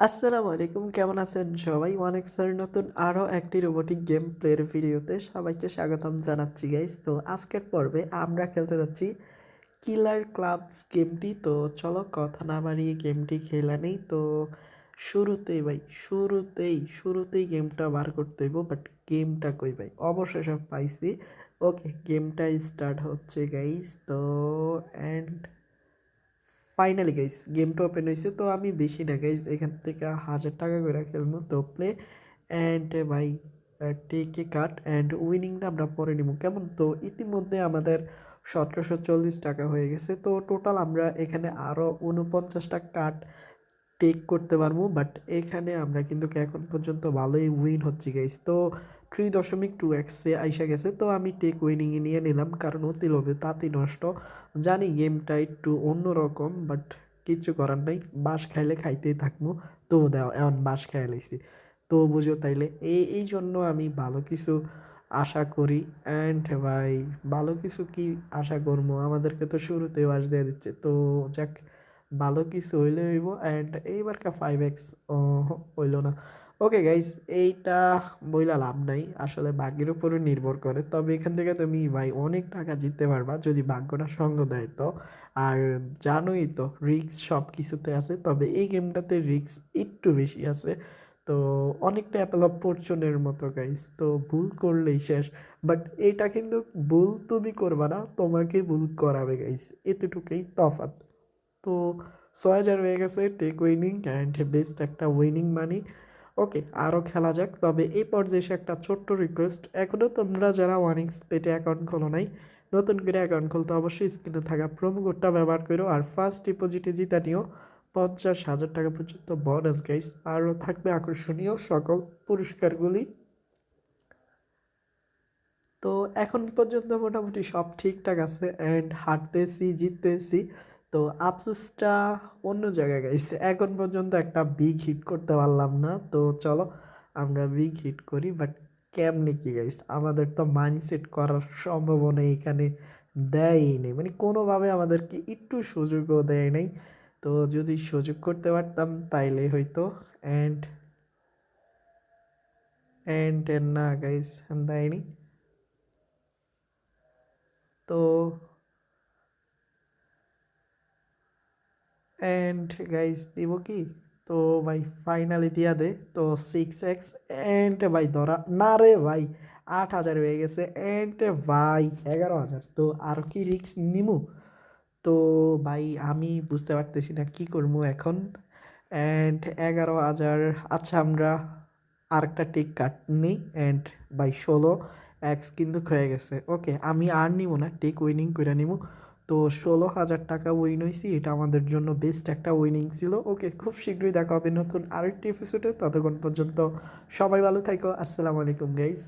আসসালামু আলাইকুম, কেমন আছেন সবাই? অনেক স্যার নতুন আরও একটি রোবোটিক গেম প্লের ভিডিওতে সবাইকে স্বাগতম জানাচ্ছি গাইস তো আজকের পর্বে আমরা খেলতে যাচ্ছি কিলার ক্লাবস গেমটি তো চলো কথা না বাড়িয়ে গেমটি খেলা নেই। তো শুরুতেই ভাই, শুরুতেই শুরুতেই গেমটা বার করতে হইব বাট গেমটা কই ভাই? অবশেষে পাইছি। ওকে গেমটা স্টার্ট হচ্ছে গাইস তো অ্যান্ড ফাইনালি গাইস গেমটা ওপেন হয়েছে, তো আমি বেশি না গাইস এখান থেকে হাজার টাকা করে খেলব, তো প্লে অ্যান্ড ভাই টেকে কাট অ্যান্ড উইনিংটা আমরা পরে নিব, কেমন? তো ইতিমধ্যে আমাদের সতেরোশো চল্লিশ টাকা হয়ে গেছে, তো টোটাল আমরা এখানে আরও উনপঞ্চাশটা কাট টেক করতে পারব বাট এখানে আমরা কিন্তু এখন পর্যন্ত ভালোই উইন হচ্ছে গাইস তো থ্রি দশমিক টু এক্সে আইসা গেছে, তো আমি টেক উইনিংয়ে নিয়ে নিলাম, কারণ অতি লোভে, তাঁতি নষ্ট। জানি গেমটা একটু অন্যরকম বাট কিছু করার নাই, বাঁশ খাইলে খাইতেই থাকব তো দাও এমন বাঁশ খাইয়া লাইছি। তো বুঝো তাইলে, এই এই জন্য আমি ভালো কিছু আশা করি অ্যান্ড ভাই, ভালো কিছু কি আশা করব? আমাদেরকে তো শুরুতে বাস দিয়ে দিচ্ছে, তো যাক, ভালো কিছু হইলে হইব অ্যান্ড এইবারকা ফাইভ এক্স হইল না। ওকে গাইস এইটা বইলা লাভ নাই। আসলে ভাগ্যের উপরে নির্ভর করে। তবে এখান থেকে তুমি ভাই অনেক টাকা জিততে পারবা যদি ভাগ্যটা সঙ্গ দেয় তো আর জানোই তো রিক্স সব কিছুতে আছে। তবে এই গেমটাতে রিক্স একটু বেশি আছে। তো অনেকটা অ্যাপেল অফ ফরচুনের মতো গাইস তো ভুল করলেই শেষ। বাট এটা কিন্তু ভুল তুমি করবা না, তোমাকে ভুল করাবে গাইস এতটুকুই তফাৎ। তো ছয় হাজার হয়ে গেছে টেক উইনিং অ্যান্ড বেস্ট একটা উইনিং মানি ওকে আরও খেলা যাক। তবে এই পর্যায়ে এসে একটা ছোট্ট রিকোয়েস্ট এখনও তোমরা যারা ওয়ানিংস পেটে অ্যাকাউন্ট খোলো নাই, নতুন করে অ্যাকাউন্ট খুলতে অবশ্যই স্ক্রিনে থাকা প্রোমো কোডটা ব্যবহার করো। আর ফার্স্ট ডিপোজিটে জিতা নিও পঞ্চাশ হাজার টাকা পর্যন্ত বোনাস গাইস আরও থাকবে আকর্ষণীয় সকল পুরস্কারগুলি। তো এখন পর্যন্ত মোটামুটি সব ঠিকঠাক আছে। অ্যান্ড হাঁটতেছি জিততেছি। তো আফসোসটা অন্য জায়গায় গাইছে এখন পর্যন্ত একটা বিগ হিট করতে পারলাম না। তো চলো, আমরা বিগ হিট করি বাট কেমনে কি গাইস আমাদের তো মাইন্ডসেট করার সম্ভাবনা এখানে দেয়ই নেই। মানে কোনোভাবে আমাদেরকে একটু সুযোগও দেয় নাই। তো যদি সুযোগ করতে পারতাম, তাইলে হয়তো অ্যান্ড অ্যান্ড না গাইস দেয়নি। তো অ্যান্ড গাইস দিব কি? তো ভাই ফাইনালি দিয়া দে। তো সিক্স এক্স অ্যান্ড ভাই, ধরা না রে ভাই, আট হাজার হয়ে গেছে অ্যান্ড ভাই, এগারো হাজার। তো আর কি রিক্স নিমু? তো ভাই, আমি বুঝতে পারতেছি না কী করব এখন। অ্যান্ড এগারো হাজার আচ্ছা আমরা আরেকটা টিক কাট নিই অ্যান্ড বাই ষোলো এক্স কিন্তু হয়ে গেছে। ওকে আমি আর নিব না টেক উইনিং করে নিব তো ষোলো হাজার টাকা উইন হয়েছি এটা আমাদের জন্য বেস্ট একটা উইনিং ছিল। ওকে খুব শীঘ্রই দেখা হবে নতুন আরেকটি এপিসোডে ততক্ষণ পর্যন্ত সবাই ভালো থাকো। আসসালামু আলাইকুম গাইস